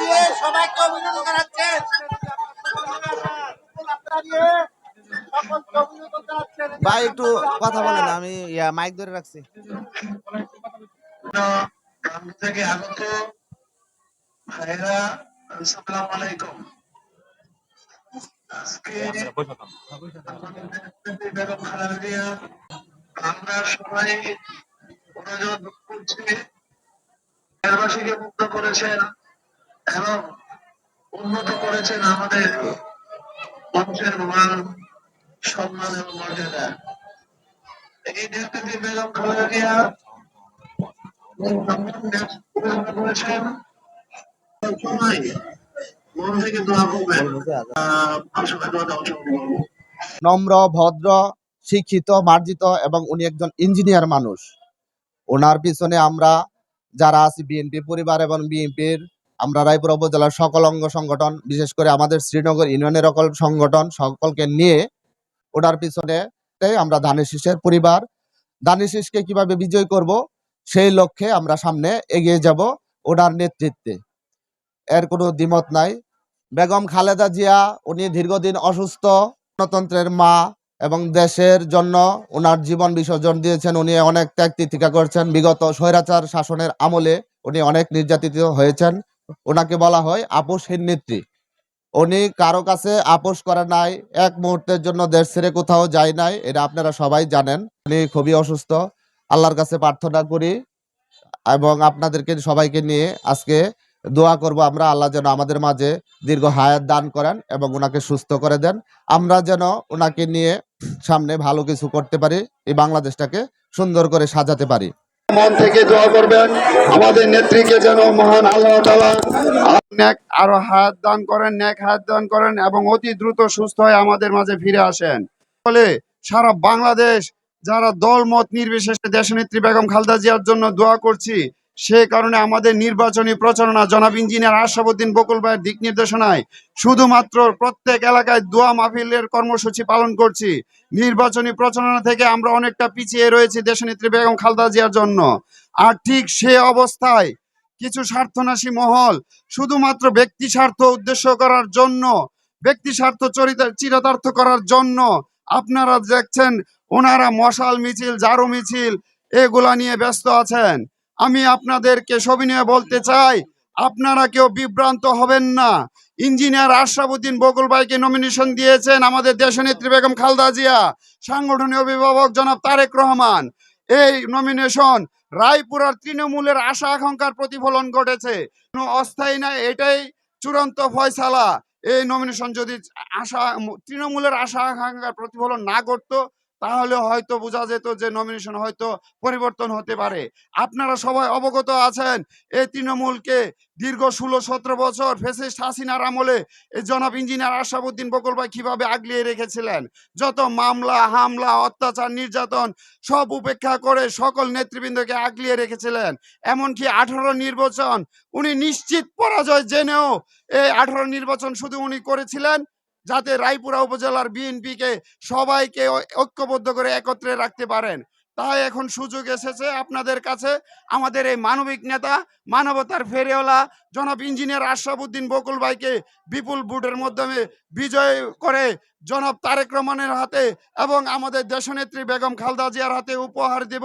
দিয়ে সবাইকে অভিনন্দন জানাচ্ছেন ভাই একটু কথা বলেন আমি মাইক ধরে রাখছি। থেকে আগত ভাইরা আসসালামু আলাইকুম। আজকে বেগম খালেদা আমরা সবাই করছি মুক্ত করেছেন। এবং উন্নত করেছেন আমাদের মান, সম্মান এবং মর্যাদা। এই বেগম নম্র, ভদ্র, শিক্ষিত, মার্জিত এবং উনি একজন ইঞ্জিনিয়ার মানুষ। ওনার পিছনে আমরা যারা আছি, বিএনপি পরিবার এবং বিএনপির আমরা রায়পুর উপজেলার সকল অঙ্গ সংগঠন, বিশেষ করে আমাদের শ্রীনগর ইউনিয়নের সকল সংগঠন সকলকে নিয়ে ওনার পিছনে আমরা ধানের শীষের পরিবার। ধানের শীষকে কীভাবে বিজয় করব, সেই লক্ষ্যে আমরা সামনে এগিয়ে যাব ওনার নেতৃত্বে। এর কোনো দ্বিমত নাই। বেগম খালেদা জিয়া, উনি দীর্ঘদিন অসুস্থ, গণতন্ত্রের মা এবং দেশের জন্য ওনার জীবন বিসর্জন দিয়েছেন। উনি অনেক ত্যাগ তিতিকা করছেন। বিগত স্বৈরাচার শাসনের আমলে উনি অনেক নির্যাতিত হয়েছেন। ওনাকে বলা হয় আপোষহীন নেত্রী। উনি কারও কাছে আপোষ করে নাই, এক মুহূর্তের জন্য দেশ ছেড়ে কোথাও যায় নাই, এটা আপনারা সবাই জানেন। উনি খুবই অসুস্থ, আল্লাহর কাছে প্রার্থনা করি এবং আপনাদেরকে, সবাইকে নিয়ে আজকে দোয়া করব আমরা, আল্লাহ যেন আমাদের মাঝে দীর্ঘ হায়াত দান করেন এবং ওনাকে সুস্থ করে দেন। আমরা যেন ওনাকে নিয়ে সামনে ভালো কিছু করতে পারি, এই বাংলাদেশটাকে সুন্দর করে সাজাতে পারি। মন থেকে দোয়া করবেন। আমাদের নেত্রীকে যেন মহান আল্লাহ তালা নেক আরও হাত দান করেন ন্যাক হাত দান করেন এবং অতি দ্রুত সুস্থ হয়ে আমাদের মাঝে ফিরে আসেন। ফলে সারা বাংলাদেশ, যারা দল মত নির্বিশেষে দেশনেত্রী বেগম খালদা জিয়ার জন্য দোয়া করছি সে কারণে আমাদের নির্বাচনী প্রচারণা জনাব ইঞ্জিনিয়ার আশাবুদ্দিন বকুল ভাইয়ের দিক নির্দেশনায় শুধুমাত্র প্রত্যেক এলাকায় দোয়া মাহফিলের কর্মসূচি পালন করছি। নির্বাচনী প্রচারণা থেকে আমরা অনেকটা পিছিয়ে রয়েছি দেশনেত্রী বেগম খালদা জিয়ার জন্য। আর ঠিক সে অবস্থায় কিছু স্বার্থনাশী মহল শুধুমাত্র ব্যক্তি স্বার্থ উদ্দেশ্য করার জন্য, ব্যক্তি স্বার্থ চরিত, চিরাতার্থ করার জন্য আপনারা দেখছেন, ওনারা মশাল মিছিল জারু মিছিল, এগুলা নিয়ে ব্যস্ত আছেন। আমি আপনাদেরকে সবিনয়ে বলতে চাই, আপনারা কেউ বিভ্রান্ত হবেন না। ইঞ্জিনিয়ার আশরাফুদ্দিন বকুল ভাইকে নমিনেশন দিয়েছেন আমাদের দেশনেত্রী বেগম খালদা জিয়া, সাংগঠনিক অভিভাবক জনাব তারেক রহমান। এই নমিনেশন রায়পুরার তৃণমূলের আশা আকাঙ্ক্ষার প্রতিফলন ঘটেছে। অস্থায়ী না এটাই চূড়ান্ত ফয়সালা। এই নমিনেশন যদি আশা, তৃণমূলের আশা আকাঙ্ক্ষার প্রতিফলন না করতো তাহলে হয়তো বোঝা যেত যে নমিনেশন হয়তো পরিবর্তন হতে পারে। আপনারা সবাই অবগত আছেন, এই তৃণমূলকে দীর্ঘ ষোলো সতেরো বছর ফেসিস্ট হাসিনার আমলে এই জনাব ইঞ্জিনিয়ার আশরাফুদ্দিন বকুল ভাই কীভাবে আগলিয়ে রেখেছিলেন? যত মামলা, হামলা, অত্যাচার, নির্যাতন সব উপেক্ষা করে সকল নেতৃবৃন্দকে আগলিয়ে রেখেছিলেন। এমনকি আঠারো নির্বাচন উনি নিশ্চিত পরাজয় জেনেও, এই আঠারো নির্বাচন শুধু উনি করেছিলেন যাতে রায়পুরা উপজেলার বিএনপিকে সবাইকে ঐক্যবদ্ধ করে একত্রে রাখতে পারেন। তাই এখন সুযোগ এসেছে আপনাদের কাছে। আমাদের এই মানবিক নেতা, মানবতার ফেরিওয়ালা জনাব ইঞ্জিনিয়ার আশরাফুদ্দিন বকুল ভাইকে বিপুল ভোটের মাধ্যমে বিজয় করে জনাব তারেক রহমানের হাতে এবং আমাদের দেশনেত্রী বেগম খালদা জিয়ার হাতে উপহার দেব।